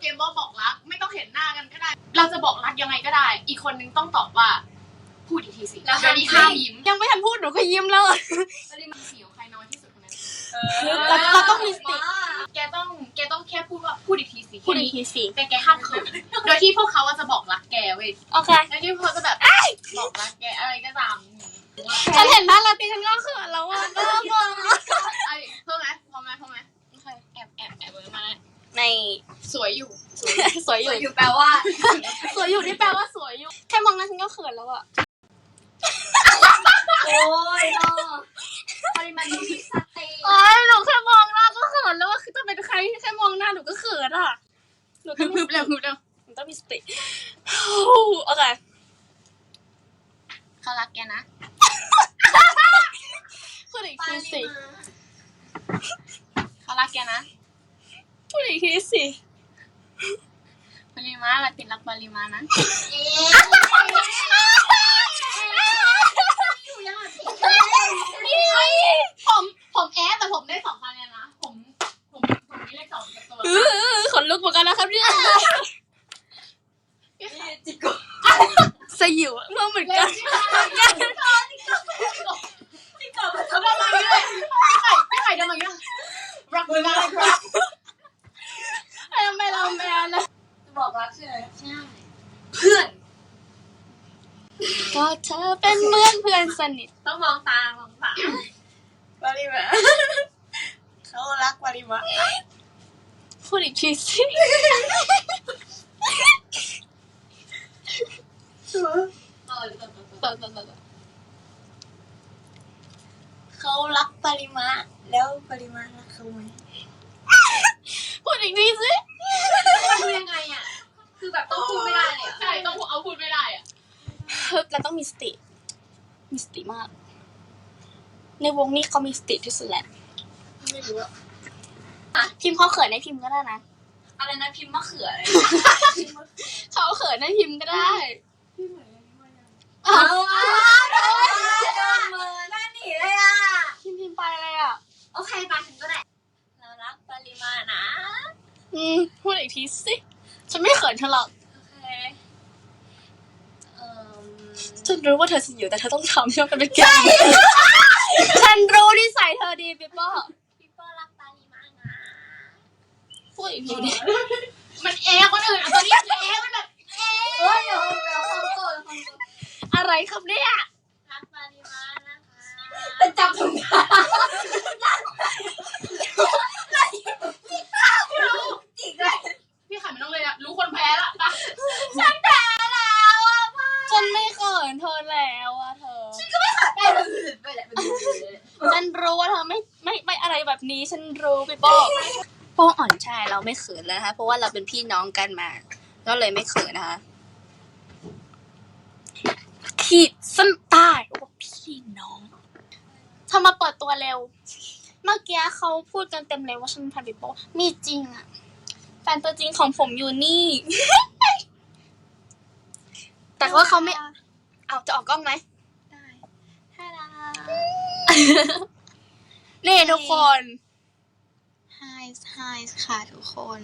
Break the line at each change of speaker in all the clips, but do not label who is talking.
เกมว่าบอกรัก ไม่ต้องเห็นหน้ากันก็ได้ เราจะบอกรักยังไงก็ได้ อีกคนนึงต้องตอบว่า พูดอีกทีสิ
แล้ว
เดี๋ยวนี้ห้ามยิ้ม
ยังไม่ทันพูดหนูก็ยิ้มแล้ว
ปริมาณสีของใครน้อยที่สุดคนนั้น
เราเราต้องมีสติ
แกต้องแกต้องแค่พูดว่าพูดอีกทีสิ
พูดอีกทีสิ
แต่แกห้ามเขินโดยที่พวกเขาอะจะบอกรักแกเว้ย
โอเค
แล้วที่พวกเขาจะแบบบอกรักแกอะไรก็ตาม
ฉันเห็นหน้าลาตินฉันก็เขินแล้วอะน่าเบื่อ
ไอ้เพิ่มไหมพอไหมพอไหมโอเคแอบแอบแอบเบอร์มาแล้ว
ใน
สวยอยู่
สวยอ
ส
ยู่
วยอยู่แปลว่า
สวยอยู่ที่แปลว่าสวยอยู่ แค่มองหน้าฉันก็เขินแล้วอะ
โอ้ยเนาะปริมาณมีสติ
โอ้ยหนูแค่มองหน้าก็เขินแล้วว่าคือจะเป็นใครแค่มองหน้าหนูก็เขินอะหนูต้
ฮึ
อง
บฮึบเร็วฮึบเร็ว
หนูต้องมีสติโอเค
เขารักแกนะ
พูดอีกทีสิ
เขารักแกนะ
พูดอีกทีสิ
ป ริมาลาตินรักปริมานะ
เอ๊ะอยู่ยังไง
ผมผมแอบแต่ผมได้สองคะแนนนะ ผมผมผมมีเลขสองกับตัว
เออขนลุกเหมือนกันนะครับเนี่ย
จิกโก
สยิวเมื่อเหมือน
เล
กั
ข
น
ที่ห้า
จิกโกมัน
เขาได้มาเรื่อยพี่ไข่พี่ไข่ได้มาเรื่อยรักปริมารัก
ไอ้แม่เราแม่นะ
บอกรัก ใช่ไหม
ใช่
เพื่อน
ก็เธอเป็นเหมือนเพื่อนสนิท
ต้องมองตามองตา
ปริมาเขารักปริมา
พูดอีกทีสิ
เออ
ต่อต่อต่อต่อ
เขารักปริมาแล้วปริมารักเขาไหม
พูดอีกทีสิ
มันดูยังไงอะ คือแบบต้องพูดไม่ได้เลยอะ
ใช่ต้องเอาพูดไม่ได้อะ
เราต้องมีสติ มีสติมาก ในวงนี้เขามีสติที่สุดแหละ
ไม่รู้อะ
พิมพ์เขาเขินให้พิมพ์ก็ได้นะ
อะไรนะพิมพ์มะเขืออะไร
เขาเขินให้พิมพ์ก็ได้
อ้าวโดนมือหน้าหนีเลยอะ
พิมพ์พิมพ์ไปอะไรอะ
โอเคมาถึงก็ได้เรารักปริมานะ
อืมพูดอีกทีสิ ฉันไม่เขินเธอหรอก
โอเคเอ่อ
ฉันรู้ว่าเธอสยิวแต่เธอต้องทำให้มันเป็นแกมฉันรู้นิสัยเธอดีปิ๊ปเปอร์
พี่ป้อรักปริมานะ
พูดอีกทีดิ
มันเอะคนอื่นอะตอนนี้เอะมันแบบ
เฮ้ยเดี๋ยวเดี๋ยวความโกรธความโกรธ
อะไรครับเนี่ย
รักปริมานะคะเป็นจับถุงเท้าจิกเลย
พี่ไข่ไม่ต้องเลยอะรู้คนแพ้ละปะ
ฉันแพ้แล้วอะพ่อ
ฉันไม่เขินเธอแล้วอะเธอ
แพ้เลยไปแหละไปเลย
ฉันรู้ว่าเธอไม่ไม่ไม่อะไรแบบนี้ ฉันรู้ปิ๊ปเปอร์โป้งอ่อนใช่เราไม่เขินแล้วนะคะ เพราะว่าเราเป็นพี่น้องกันมา ก็เลยไม่เขินนะคะ ขีดเส้นใต้ว่าพี่น้องเธอมาเปิดตัวเร็ว เมื่อกี้เขาพูดกันเต็มเลยว่าฉันพันปิโป้มีจริงอะแฟนตัวจริงของผมอยู่นี่ แต่ว่าเขาไม่ เอาจะออกกล้องไหม
ได้ฮ่าดา
นี่ทุกคน
ไฮไฮค่ะทุกคน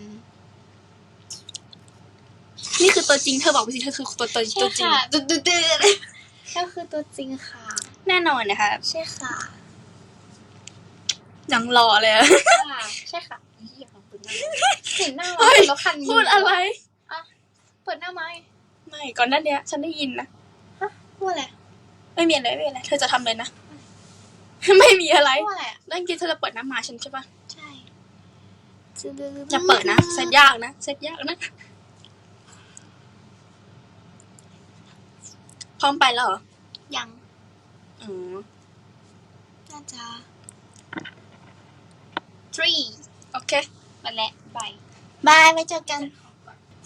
นี่คือตัวจริงเธอบอกไปสิเธอคือตัวตัวตัวจริง
ดืดดืดดืดก็คือตัวจริงค่ะ
แน่นอนนะคะ
ใช่ค่ะ
ยังรอเลยอะ
ใช่ค่ะเหี้ยของคุณเห็นหน้า
เฮ้ย
แล้วคัน
พูดอะไร
เปิดหน้าไม้
ไม่ก่อนหน้าเนี้ย ฉันได้ยินนะ
พูดอะไร
ไม่มีอะไรไม่มีอะไรเธอจะทำเลยนะ ไม่มีอะไร
พูดอะไรอะ
แล้วจริงๆเธอจะเปิดน้ำมาฉันใช่ปะ
ใช่
อย่าเปิดนะเซตยากนะเซตยากนะ พร้อมไปแล้วเหรอ
ยัง
อืม
น่าจะ three
โอเค
มาแล้วบายบายไว้เจอกัน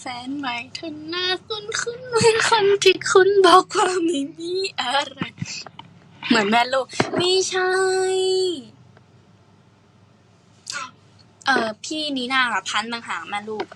แฟนใหม่เธอหน้าคุ้นคุ้นเหมือนคนที่คุณบอกว่าไม่มีอะไร เหมือนแม่ลูกไม่ใช่ เออพี่นีน่ากับพันต่างหากแม่ลูก